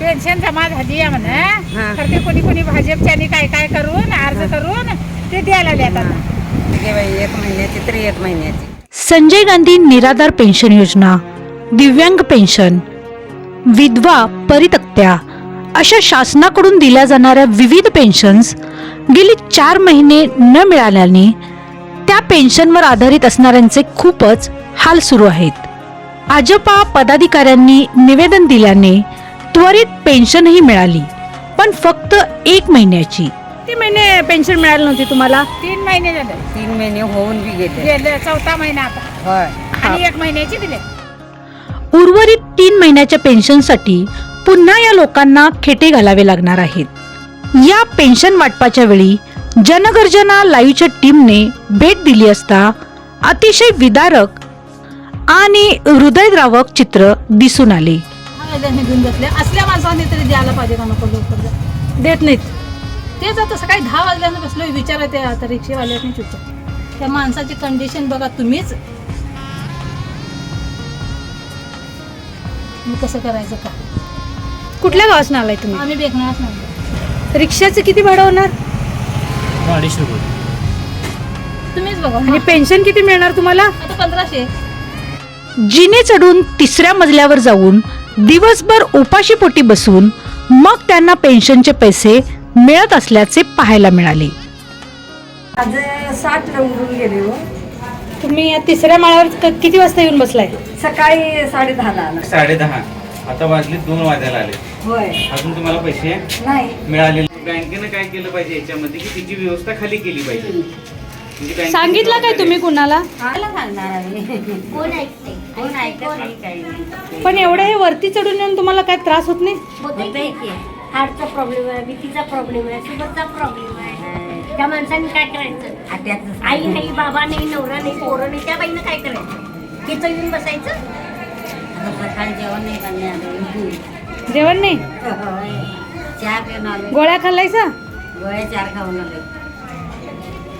Pension जमा झाली आहे म्हणा. तर ते कोणी कोणी भाजपच्यानी काय काय करून अर्ज करून ते द्यायला देतात घे बाई एक महिन्याची तरी एक महिन्याची. संजय गांधी निराधार पेन्शन योजना दिव्यांग पेन्शन विधवा परितक्त्या अशा शासनाकडून दिल्या जाणाऱ्या विविध पेन्शन्स गेली चार महिने न मिळाल्याने त्या पेन्शनवर आधारित असणाऱ्यांचे खूपच हाल सुरू आहेत. भाजपा पदाधिकाऱ्यांनी निवेदन दिल्याने त्वरित पेन्शनही मिळाली. पण फक्त एक महिन्याची. किती महिने पेन्शन मिळाली नव्हती तुम्हाला? तीन महिने झाले. तीन महिने होऊन बी गेले. गेले चौथा महिना आता. होय. आणि एक महिन्याची दिले. उर्वरित तीन महिन्याच्या पेन्शनसाठी पुन्हा या लोकांना खेटे घालावे लागणार आहेत. या पेन्शन वाटपाच्या वेळी जनगर्जना लाईव्हच्या टीमने भेट दिली असता अतिशय विदारक आणि हृदयद्रावक चित्र दिसून आले. त्यांनी घेऊन बसले असल्या माणसाने तरी द्यायला पाहिजे का नको लवकर देत नाहीत. तेच आता सकाळी दहा वाजल्यानं बसलो विचारत आहे आता रिक्षेवाल्याने चुपचाप त्या माणसाची कंडिशन बघा तुम्हीच. मग कसं करायचं का? कुठल्या गावात आलाय तुम्ही? आम्ही बेकणारच नाही रिक्षाचं किती भाडं होणार? अडीचशे रुपये. तुम्हीच बघा. आणि पेन्शन किती मिळणार तुम्हाला? आता पंधराशे. जिने चढून तिसऱ्या मजल्यावर जाऊन दिवसभर उपाशी पोटी बसून मग त्यांना पेन्शनचे पैसे मिळत असल्याचे पाहायला मिळाले. आज साठ उडून गेले हो. तुम्ही या तिसऱ्या माळ्यावर किती वाजता येऊन बसलाय? सकाळी साडे दहाला आला. साडे दहा आता वाजले दोन वाजायला आले. होय. अजून तुम्हाला पैसे नाही. मिळाले बँकेनं काय केलं पाहिजे याच्यामध्ये की तिची व्यवस्था खाली केली पाहिजे? सांगितलं काय तुम्ही कुणाला. पण एवढं हे वरती चढून येऊन तुम्हाला काय त्रास होत नाही? हार्टचा प्रॉब्लेम आहे बीपीचा प्रॉब्लेम आहे शुगरचा प्रॉब्लेम आहे. त्या माणसाने काय करायचं? आई नाही बाबा नाही नवरा नाही पोरं नाही त्या बाईनं काय करायचं? तिथं येऊन बसायचं? जेवण नाही जेवण गोळ्या खाल्लायचा गोळ्या चार खाऊन आलो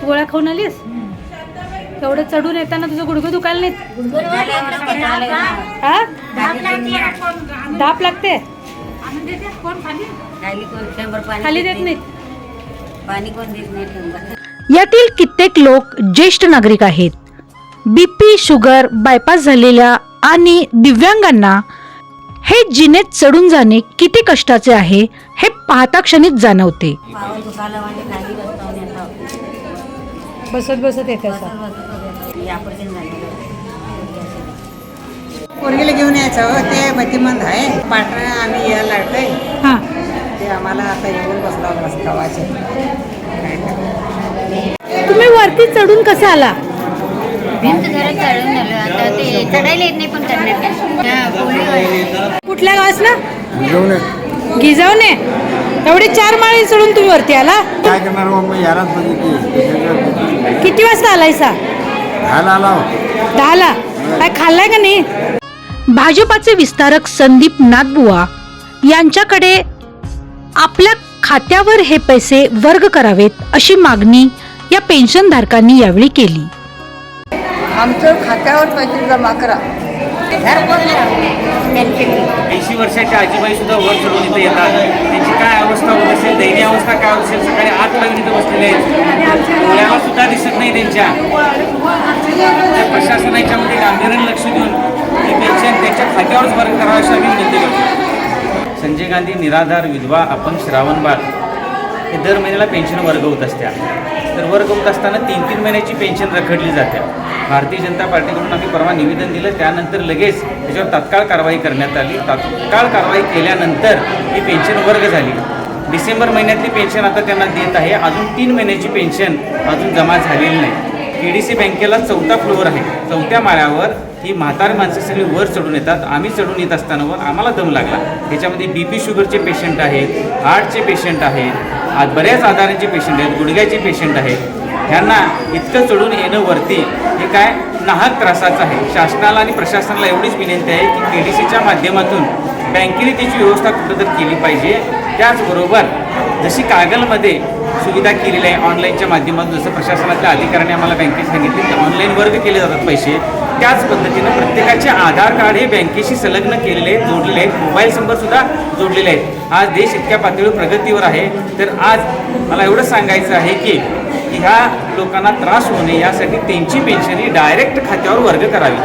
गोळ्या खाऊन आलीस? एवढं चढून येताना तुझं गुडघं दुखायला नाहीत? हा? धाप लागते? खाली देत नाहीत? नाही यातील कित्येक लोक ज्येष्ठ नागरिक आहेत. बीपी शुगर बायपास झालेल्या आणि दिव्यांगांना हे जिनेत चढून जाणे किती कष्टाचे आहे हे पाहता क्षणीच जाणवते. बसत बसत येते बसत बसत झालेलं पोरगीला घेऊन यायचं हो ते मतिमंद आहे. पाटण आम्ही यायला लागतंय हा. ते आम्हाला आता येऊन बसला वाचे तुम्ही वरती चढून कसं आला? चढून झालं आता ते चढायला येत नाही पण चढण्यात कुठल्या गावास ना? गिजावणे. एवढे चार माळे चढून तुम्ही वरती आला? काय करणार मग मी यालाच बघितली. किती वाजता आलायसा? आला दहाला? काय खाल्लाय का नाही? भाजपाचे विस्तारक संदीप नागबुवा यांच्याकडे आपल्या खात्यावर हे पैसे वर्ग करावेत अशी मागणी या पेन्शनधारकांनी यावेळी केली. आमचं खात्यावर पैसे जमा करा. ऐंशी वर्षाच्या आजीबाई सुद्धा वर चढून इथे येतात. त्यांची काय अवस्था होत असेल दैनी अवस्था काय होत असेल सकाळी आठ लागून इथे बसलेले आहेत. डोळ्याला सुद्धा दिसत नाही त्यांच्या. त्या प्रशासनाच्यामध्ये गांभीर्याने लक्ष देऊन ही पेन्शन त्यांच्या खात्यावरच वर्ग करावं अशी आम्ही विनंती करतो. संजय गांधी निराधार विधवा आपण श्रावण बाळ. हे दर महिन्याला पेन्शन वर्ग होत असत्या तर वर्ग होत असताना तीन तीन महिन्याची पेन्शन रखडली जाते. भारतीय जनता पार्टीकडून आम्ही परवा निवेदन दिलं त्यानंतर लगेच त्याच्यावर तात्काळ कारवाई करण्यात आली. तात्काळ कारवाई केल्यानंतर ही पेन्शन वर्ग झाली. डिसेंबर महिन्यातली पेन्शन आता त्यांना देत आहे. अजून तीन महिन्याची पेन्शन अजून जमा झालेली नाही. के डी सी बँकेला चौथा फ्लोअर आहे. चौथ्या माळ्यावर ही म्हातारी माणसं सगळी वर चढून येतात. आम्ही चढून येत असताना वर आम्हाला दम लागला. त्याच्यामध्ये बी पी शुगरचे पेशंट आहेत हार्टचे पेशंट आहेत आज बऱ्याच आजारांचे पेशंट आहेत गुडघ्याचे पेशंट आहेत. ह्यांना इतकं चढून येणं वरती हे काय नाहक त्रासाचं आहे. शासनाला आणि प्रशासनाला एवढीच विनंती आहे की के डी सीच्या माध्यमातून बँकेने त्याची व्यवस्था कुठं केली पाहिजे. त्याचबरोबर जशी कागलमध्ये सुविधा केलेली आहे ऑनलाईनच्या माध्यमातून. जसं प्रशासनातल्या अधिकाऱ्यांनी आम्हाला बँकेत सांगितले की ऑनलाईन वर्ग केले जातात पैसे. त्याच पद्धतीनं प्रत्येकाचे आधार कार्ड हे बँकेशी संलग्न केलेले आहेत जोडलेले आहेत. मोबाईल नंबरसुद्धा जोडलेले आहेत. आज देश इतक्या पातळीवर प्रगतीवर आहे. तर आज मला एवढं सांगायचं आहे की ह्या लोकांना त्रास होऊ नये यासाठी त्यांची पेन्शन ही डायरेक्ट खात्यावर वर्ग करावी.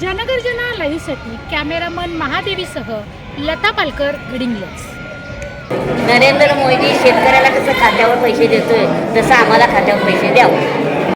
जनगर्जना लाईव्हसाठी कॅमेरामन महादेवीसह लता पालकर गडिंग्लज नरेंद्र मोदी शेतकऱ्याला कसं खात्यावर पैसे देतोय तसं आम्हाला खात्यावर पैसे द्यावं.